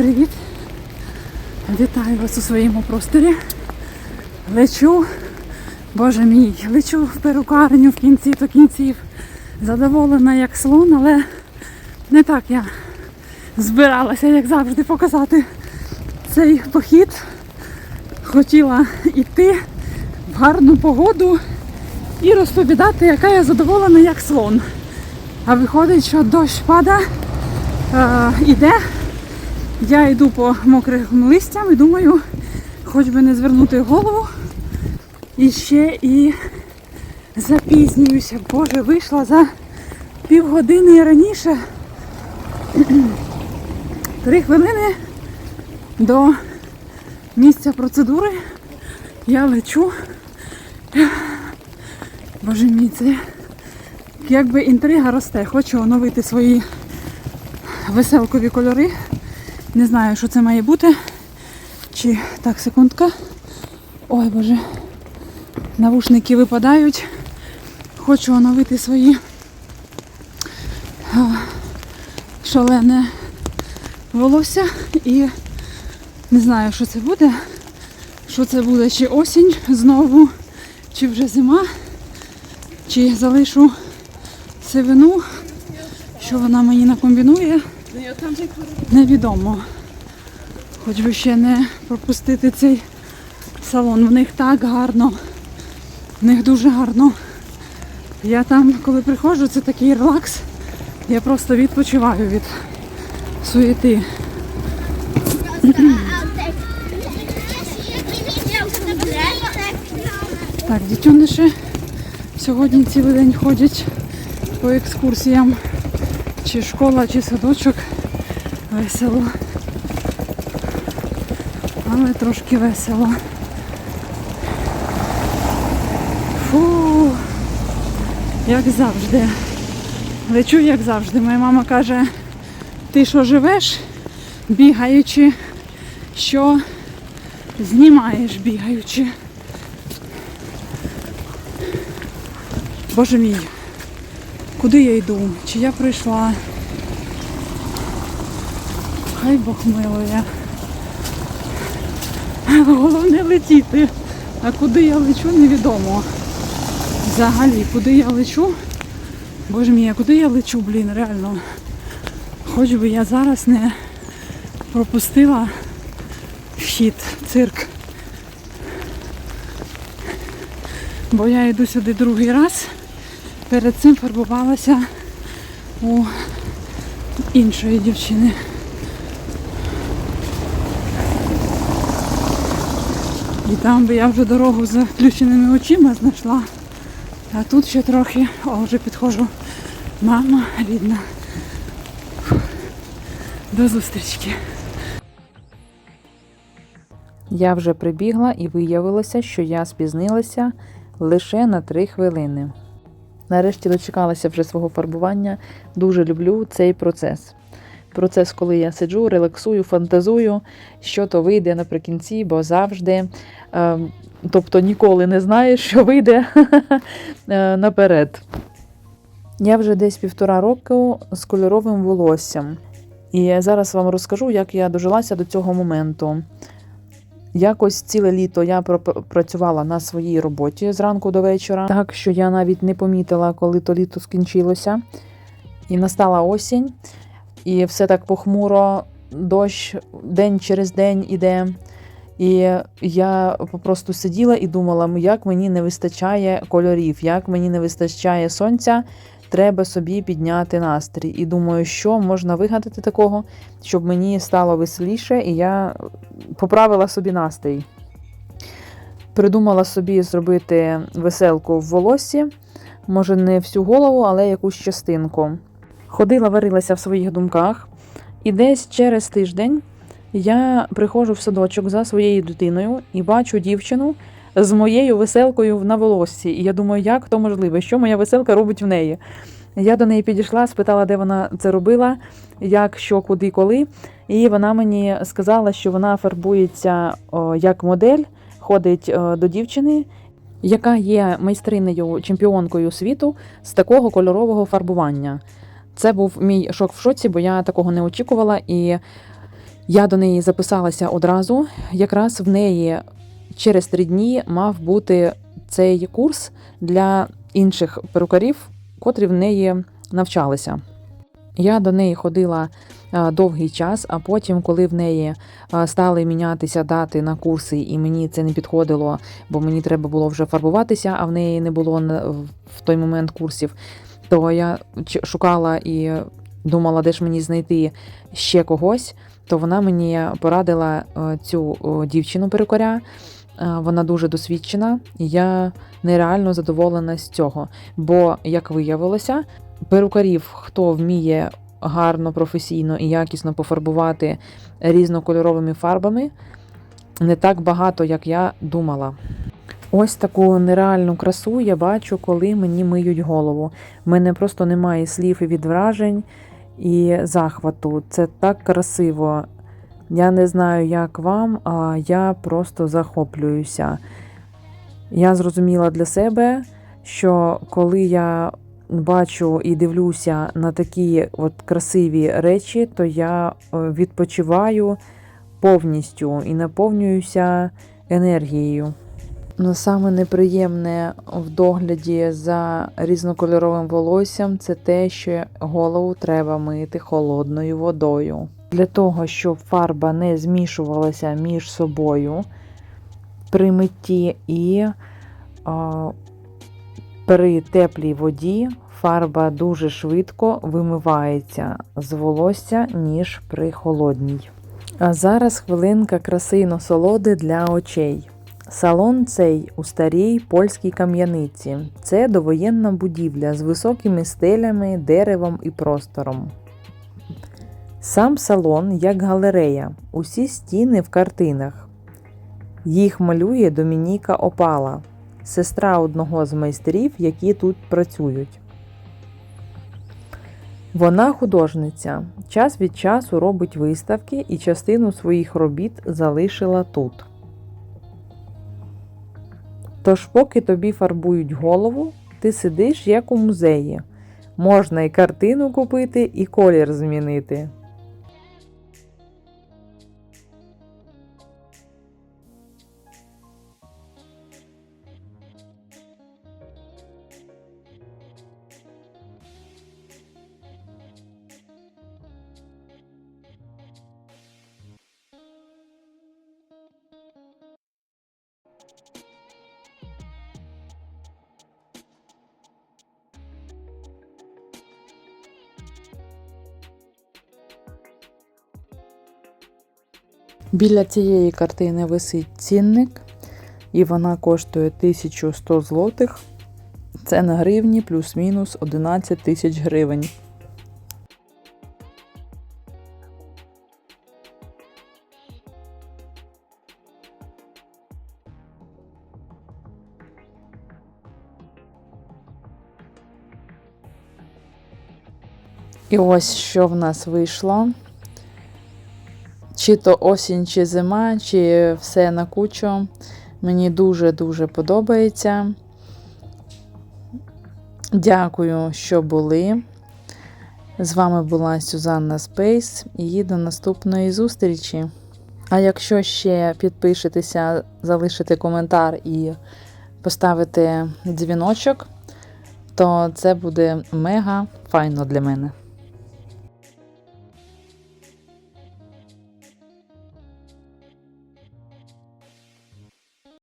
привіт! Вітаю вас у своєму просторі. Лечу, боже мій, лечу в перукарню в кінці до кінців. Задоволена як слон, але не так я збиралася, як завжди, показати цей похід. Хотіла йти в гарну погоду і розповідати, яка я задоволена як слон. А виходить, що дощ падає, е, іде. Я йду по мокрим листям і думаю, хоч би не звернути голову. І ще і запізнююся. Боже, вийшла за півгодини раніше. Три хвилини до місця процедури. Я лечу. Боже мій, це якби інтрига росте. Хочу оновити свої веселкові кольори. Не знаю, що це має бути. Чи так, секундка. Ой, боже. Навушники випадають. Хочу оновити свої шалене волосся і не знаю, що це буде. Що це буде, чи осінь знову, чи вже зима, чи залишу сивину, що вона мені накомбінує, невідомо. Хоч би ще не пропустити цей салон. В них так гарно. В них дуже гарно. Я там, коли приходжу, це такий релакс. Я просто відпочиваю від суєти. Так, дітюниші сьогодні цілий день ходять по екскурсіям. Чи школа, чи садочок. Весело. Але трошки весело. Фу, як завжди. Лечу, як завжди. Моя мама каже, ти що живеш, бігаючи, що знімаєш бігаючи. Боже мій, куди я йду? Чи я прийшла? Хай Бог милує. Головне летіти. А куди я лечу, невідомо. Взагалі, куди я лечу? Боже мій, а куди я лечу, блін, реально. Хоч би я зараз не пропустила вхід цирк. Бо я йду сюди другий раз. Перед цим фарбувалася у іншої дівчини. І там би я вже дорогу з заключеними очима знайшла. А тут ще трохи, о, вже підходжу. Мама рідна. До зустрічки. Я вже прибігла і виявилося, що я спізнилася лише на три хвилини. Нарешті дочекалася вже свого фарбування. Дуже люблю цей процес. Процес, коли я сиджу, релаксую, фантазую, що то вийде наприкінці, бо завжди, е, тобто ніколи не знаєш, що вийде е, наперед. Я вже десь півтора року з кольоровим волоссям. І зараз вам розкажу, як я дожилася до цього моменту. Якось ціле літо я працювала на своїй роботі зранку до вечора, так що я навіть не помітила, коли то літо скінчилося. І настала осінь, і все так похмуро, дощ день через день іде. І я просто сиділа і думала, як мені не вистачає кольорів, як мені не вистачає сонця, треба собі підняти настрій. І думаю, що можна вигадати такого, щоб мені стало веселіше, і я поправила собі настрій. Придумала собі зробити веселку в волоссі, може, не всю голову, але якусь частинку. Ходила, варилася в своїх думках, і десь через тиждень я приходжу в садочок за своєю дитиною і бачу дівчину з моєю веселкою на волоссі. І я думаю, як то можливо, що моя веселка робить в неї. Я до неї підійшла, спитала, де вона це робила, як, що, куди, коли. І вона мені сказала, що вона фарбується як модель, ходить до дівчини, яка є майстринею чемпіонкою світу з такого кольорового фарбування. Це був мій шок в шоці, бо я такого не очікувала. І Я до неї записалася одразу. Якраз в неї через три дні мав бути цей курс для інших перукарів, котрі в неї навчалися. Я до неї ходила довгий час, а потім, коли в неї стали мінятися дати на курси, і мені це не підходило, бо мені треба було вже фарбуватися, а в неї не було в той момент курсів, то я шукала і думала, де ж мені знайти ще когось, то вона мені порадила е, цю дівчину перукаря. Е, Вона дуже досвідчена, і я нереально задоволена з цього. Бо, як виявилося, перукарів, хто вміє гарно, професійно і якісно пофарбувати різнокольоровими фарбами, не так багато, як я думала. Ось таку нереальну красу я бачу, коли мені миють голову. В мене просто немає слів і від вражень і захвату. Це так красиво. Я не знаю, як вам, а я просто захоплююся. Я зрозуміла для себе, що коли я бачу і дивлюся на такі от красиві речі, то я е, відпочиваю повністю і наповнююся енергією. Ну, саме неприємне в догляді за різнокольоровим волоссям це те, що голову треба мити холодною водою. Для того, щоб фарба не змішувалася між собою при митті і при теплій воді фарба дуже швидко вимивається з волосся, ніж при холодній. А зараз хвилинка краси й насолоди для очей. Салон цей у старій польській кам'яниці. Це довоєнна будівля з високими стелями, деревом і простором. Сам салон як галерея, усі стіни в картинах. Їх малює Домініка Опала, сестра одного з майстрів, які тут працюють. Вона художниця. Час від часу робить виставки і частину своїх робіт залишила тут. Тож, поки тобі фарбують голову, ти сидиш як у музеї. Можна і картину купити, і колір змінити. Біля цієї картини висить цінник, і вона коштує 1100 злотих. Це на гривні плюс-мінус 11 тисяч гривень. І ось що в нас вийшло. Чи то осінь, чи зима, чи все на кучу. Мені дуже-дуже подобається. Дякую, що були. З вами була Сюзанна Спейс і до наступної зустрічі. А якщо ще підпишетеся, залишите коментар і поставите дзвіночок, то це буде мега файно для мене.